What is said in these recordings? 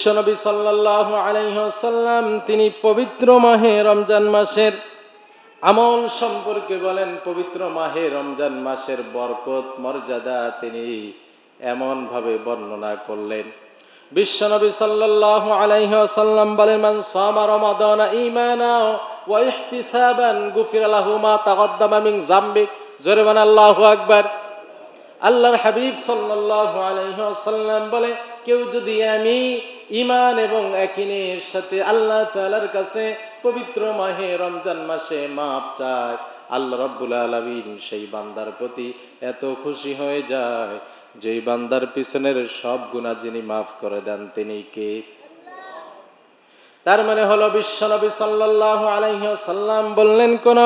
বিশ্বনবী সাল্লাল্লাহু আলাইহি ওয়াসাল্লাম তিনি পবিত্র মাহে রমজান মাসের আমল সম্পর্কে বলেন, পবিত্র মাহে রমজান মাসের বরকত, মর্যাদা তিনি এমনভাবে বর্ণনা করলেন। বিশ্বনবী সাল্লাল্লাহু আলাইহি ওয়াসাল্লাম বলেন, মান সামা রমাদান ঈমানা ওয়া ইহতিসাবান গুফিরা লাহু মা তাকদ্দামা মিন যামবি। জোরে বলেন, আল্লাহু আকবার। আল্লাহর হাবিব সাল্লাল্লাহু আলাইহি ওয়াসাল্লাম বলে, কেউ যদি আমি ঈমান এবং একিনের সাথে আল্লাহ তাআলার কাছে পবিত্র মাহে রমজান মাসে মাপ চায়। আল্লাহ রাব্বুল আলামিন সেই বান্দার প্রতি এত খুশি হয়ে যায়। যে বান্দার পিছনের সব গুনাহ যিনি মাফ করে দেন তিনি কে? তার মানে হলো বিশ্বনবী সাল্লাল্লাহু আলাইহি সাল্লাম বললেন, কোন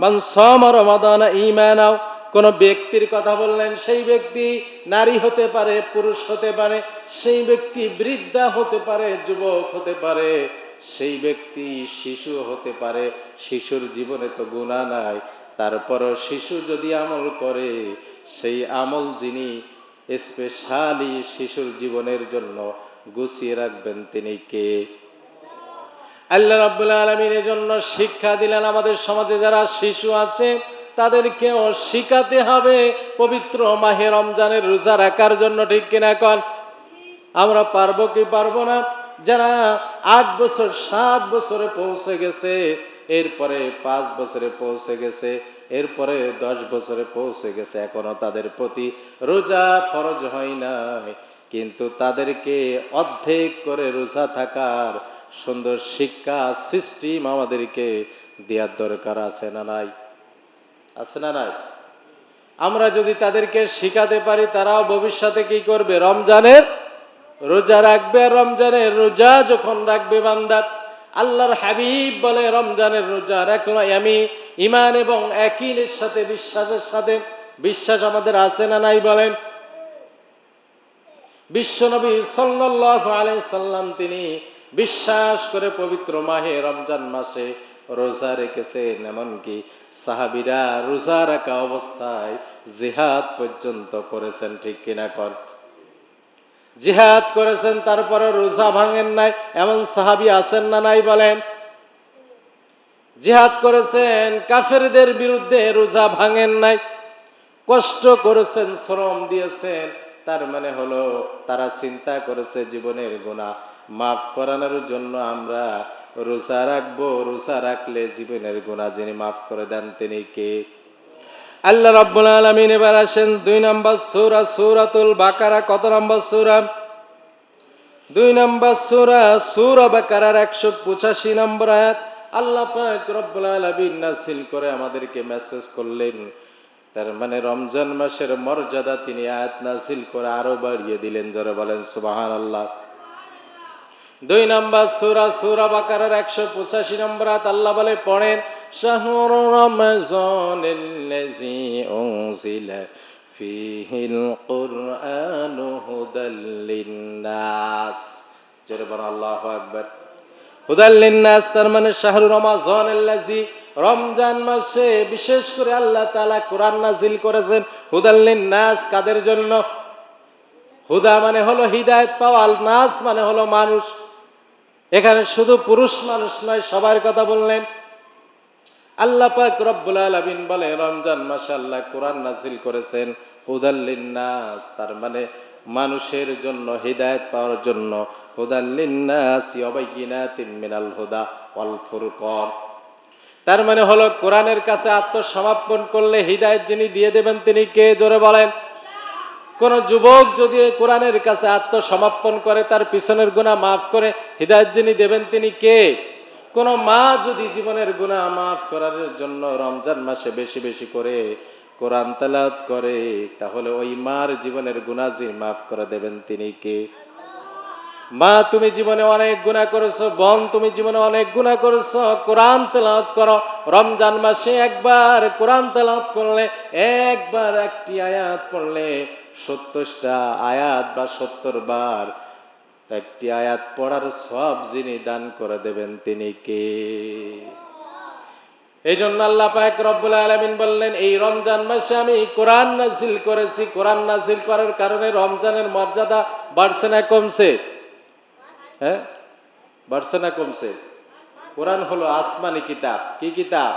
মান সামা রমাদান ঈমানাও কোন ব্যক্তির কথা বললেন, সেই ব্যক্তি নারী হতে পারে, পুরুষ হতে পারে, সেই ব্যক্তি বৃদ্ধা হতে পারে, যুবক হতে পারে, সেই ব্যক্তি শিশু হতে পারে, শিশুর জীবনে তো গুণা নাই। তারপরও শিশু যদি আমল করে, সেই আমল যিনি স্পেশালি শিশুর জীবনের জন্য গুছিয়ে রাখবেন, তিনি কে? আল্লাহ রাব্বুল আলমীর জন্য শিক্ষা দিলেন আমাদের সমাজে, যারা শিশু আছে তাদেরকেও শিখাতে হবে পবিত্র মাহে রমজানের রোজা রাখার জন্য, ঠিক কিনা কন? আমরা পারব কি পারব না? যারা আট বছর, সাত বছরে পৌঁছে গেছে, এরপরে পাঁচ বছরে পৌঁছে গেছে, এরপরে দশ বছরে পৌঁছে গেছে, এখনও তাদের প্রতি রোজা ফরজ হয় নাই। কিন্তু তাদেরকে অর্ধেক করে রোজা থাকার সুন্দর শিক্ষা সিস্টেম আমাদেরকে দেওয়ার দরকার আছে না নাই? আছে না নাই? আমরা যদি তাদেরকে শিখাতে পারি, তারাও ভবিষ্যতে কি করবে? রমজানের রোজা রাখবে রমজানের রোজা যখন রাখবে বান্দা, আল্লাহর হাবিব বলে রমজানের রোজা রাখল। আমি ইমান এবং একিনের সাথে, বিশ্বাসের সাথে, বিশ্বাস আমাদের আছে না নাই বলেন? বিশ্বনবী সাল্লাল্লাহু আলাইহি সাল্লাম, তিনি বিশ্বাস করে পবিত্র মাহে রমজান মাসে রোজা রেখেছেন এমনকি সাহাবিরা রোজা রাখা অবস্থায় জিহাদ পর্যন্ত করেছেন, ঠিক কিনা কর জিহাদ করেছেন, তারপরে রোজা ভাঙেন নাই, এমন সাহাবি আছেন না নাই বলেন? জিহাদ করেছেন, কাফেরদের বিরুদ্ধে রোজা ভাঙেন নাই, কষ্ট করেছেন, শ্রম দিয়েছেন, তার মানে হলো তারা চিন্তা করেছে, জীবনের গুণা মাফ করানোর জন্য আমরা রোজা রাখব, রোজা রাখলে জীবনের গুণা যিনি মাফ করে দেন তিনি কে? আল্লাহ রাব্বুল আলামিন এবার আসেন, দুই নম্বর সূরা, সূরাতুল বাকারা, কত নম্বর সূরা? দুই নম্বর সূরা সূরা বাকারার 185 নম্বর আয়াত। আল্লাহ পাক রব্বুল আলামিন নাসিল করে আমাদেরকে মেসেজ করলেন। তার মানে রমজান মাসের মর্যাদা তিনি আয়াত নাসিল করে আরও বাড়িয়ে দিলেন। যারা বলেন, সুবহানাল্লাহ। দুই নম্বর সুরা সুরা বাকারের একশো পঁচাশি নম্বর আল্লাহ বলে, পড়েন, শাহর উনজিলা ফীহিল কুরআনু হুদাল লিন্নাস। জোরে বলেন, আল্লাহু আকবার। হুদাল তার মানে শাহরু রমাজানিল্লাযী রমজান মাসে বিশেষ করে আল্লাহ তাআলা কোরআন নাজিল করেছেন। হুদাল লিন্নাস কাদের জন্য? হুদা মানে হলো হিদায়ত পাওয়া, নাস মানে হলো মানুষ। এখানে শুধু পুরুষ মানুষ নয়, সবার কথা বললেন। আল্লাহ পাক রব্বুল আলামিন বলে, রমজান মাসে আল্লাহ কোরআন নাজিল করেছেন। হুদাল্লিন নাস তার মানে মানুষের জন্য, হিদায়ত পাওয়ার জন্য। হুদাল্লিন নাস ইয়াবাইয়িনাতিন মিনাল হুদা ওয়াল ফুরকান। তার মানে হলো, কোরআনের কাছে আত্মসমর্পণ করলে হিদায়ত যিনি দিয়ে দেবেন, তিনি কে? জোরে বলেন। কোন যুবক যদি কোরআনের কাছে আত্মসমর্পণ করে, তার পিছনের গুণা মাফ করে হৃদায়ত যিনি দেবেন তিনি কে? কোন মা যদি জীবনের গুণা মাফ করার জন্য রমজান মাসে বেশি বেশি করে কোরআন তালাত করে, তাহলে ওই মার জীবনের গুণা যিনি মাফ করে দেবেন তিনি কে? মা, তুমি জীবনে অনেক গুণা করেছ, বোন, তুমি জীবনে অনেক গুণা করেছ, কোরআন তেলাওয়াত করো, রমজান মাসে একবার কোরআন তেলাওয়াত করলে, একবার একটি আয়াত পড়লে সত্তরটা আয়াত বা সত্তর বার একটি আয়াত পড়ার সব যিনি দান করে দেবেন তিনি কে? এই জন্য আল্লাহ রব্বুল আলামিন বললেন, এই রমজান মাসে আমি কোরআন করেছি। কোরআন করার কারণে রমজানের মর্যাদা বাড়ছে না কমছে? হ্যাঁ? বাড়ছে না কমছে? কোরআন হলো আসমানি কিতাব। কি কিতাব?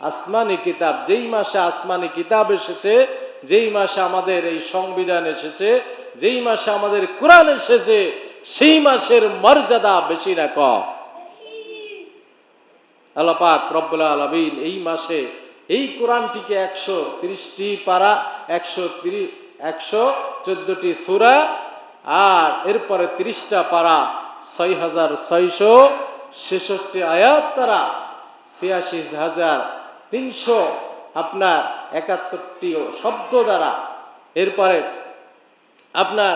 আসমানি কিতাব। যেই মাসে আসমানি কিতাব এসেছে যেই মাসে আমাদের এই সংবিধান এসেছে, যেই মাসে আমাদের কোরআন এসেছে, সেই মাসের মর্যাদা বেশি না কম। আল্লাহ পাক রব্বুল এই মাসে এই কোরআনটিকে একশো তিরিশটি পারা, একশো একশো চোদ্দটি সুরা আর এরপরে তিরিশটা পারা ছয় হাজার ছয়শো ছেষট্টি আয়াত তারা ছিয়াশি হাজার তিনশো আপনার একাত্তরটি শব্দ দ্বারা। এরপরে আপনার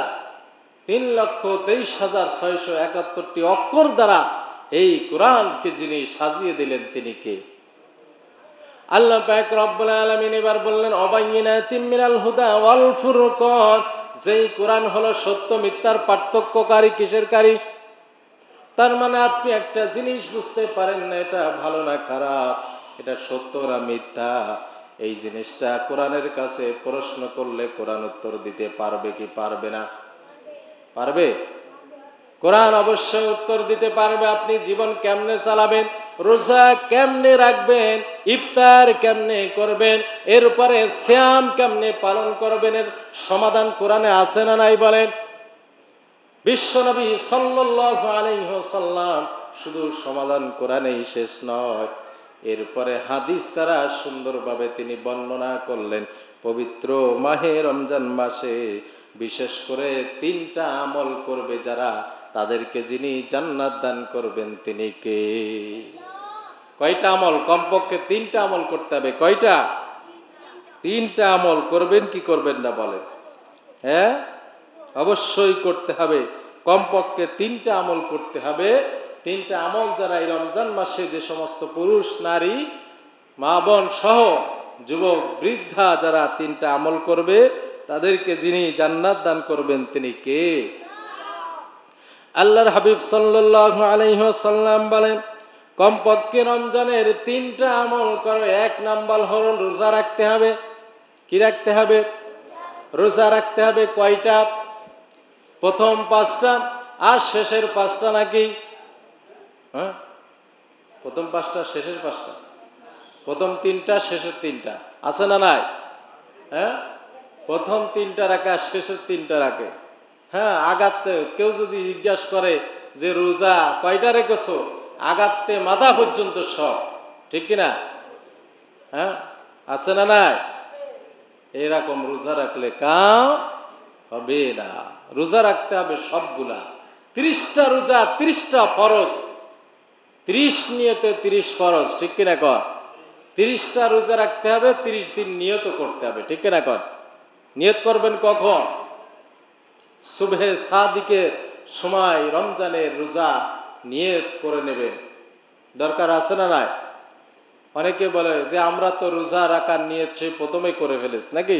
তিন লক্ষ তেইশ হাজার ছয়শো একাত্তরটি অক্ষর দ্বারা এই কোরআনকে যিনি সাজিয়ে দিলেন তিনি কে? আল্লাহ পাক রব্বুল এবার বললেন অবাইনাতিম মিনাল হুদা ওয়াল যেই কোরআন হলো সত্য, মিথ্যার পার্থক্যকারী, কিসেরকারী? তার মানে আপনি একটা জিনিস বুঝতে পারেন না, এটা ভালো না, খারাপ। এটা সত্য না মিথ্যা? এই জিনিসটা কোরআনের কাছে প্রশ্ন করলে কোরআন উত্তর দিতে পারবে কি পারবে না? পারবে? কোরআন অবশ্যই উত্তর দিতে পারবে। আপনি জীবন কেমনে চালাবেন? রোজা কেমনে রাখবেন? ইফতার কেমনে করবেন? এর উপরে শ্যাম কেমনে পালন করবেন? এর সমাধান কোরআনে আছে না নাই বলেন? বিশ্বনবী সাল্লাল্লাহু আলাইহি ওয়াসাল্লাম শুধু সমাধান কোরআনেই শেষ নয়। এরপরে হাদিস দ্বারা সুন্দরভাবে তিনি বর্ণনা করলেন, পবিত্র মাহে রমজান মাসে বিশেষ করে তিনটা আমল করবে যারা, তাদেরকে যিনি জান্নাত দান করবেন তিনি কে? কয়টা আমল? কমপক্ষে তিনটা আমল করতে হবে। কয়টা? তিনটা আমল করবেন কি করবেন না বলেন। হ্যাঁ? অবশ্যই করতে হবে। কমপক্ষে তিনটা আমল করতে হবে। তিনটা আমল যারা এই রমজান মাসে যে সমস্ত পুরুষ, নারী, মা, বোন সহ যুবক, বৃদ্ধা যারা তিনটা আমল করবে, তাদেরকে যিনি জান্নাত দান করবেন তিনি কে? আল্লাহর হাবিব সাল্লাল্লাহু আলাইহি ওয়াসাল্লাম বলেন, কমপক্ষে রমজানের তিনটা আমল করো, এক নাম্বার হলো রোজা রাখতে হবে। কি রাখতে হবে? রোজা রাখতে হবে কয়টা? প্রথম পাঁচটা, আর শেষের পাঁচটা নাকি হ্যাঁ? প্রথম পাঁচটা, শেষের পাঁচটা। প্রথম তিনটা, শেষের তিনটা। আছে না নাই? হ্যাঁ? প্রথম তিনটা রাখে, শেষের তিনটা রাখে। হ্যাঁ আগাতে কেউ যদি জিজ্ঞাসা করে যে, রোজা কয়টা রেখেছো? আগাতে মাথা পর্যন্ত সব। ঠিক কিনা? হ্যাঁ? আছে না নাই? এরকম রোজা রাখলে কাম হবে না। রোজা রাখতে হবে সবগুলা। ত্রিশটা রোজা, ত্রিশটা ফরজ। ত্রিশ নিয়তে তিরিশ ফরজ, ঠিক কিনা কর তিরিশটা রোজা রাখতে হবে, তিরিশ দিন নিয়ত করতে হবে, ঠিক কিনা কর নিয়ত করবেন কখন? সুবহে সাদিকের সময় রমজানের রোজা নিয়ত করে নেবেন। দরকার আছে না নাই? অনেকে বলে যে, আমরা তো রোজা রাখার নিয়ত সেই প্রথমে করে ফেলেছি, নাকি?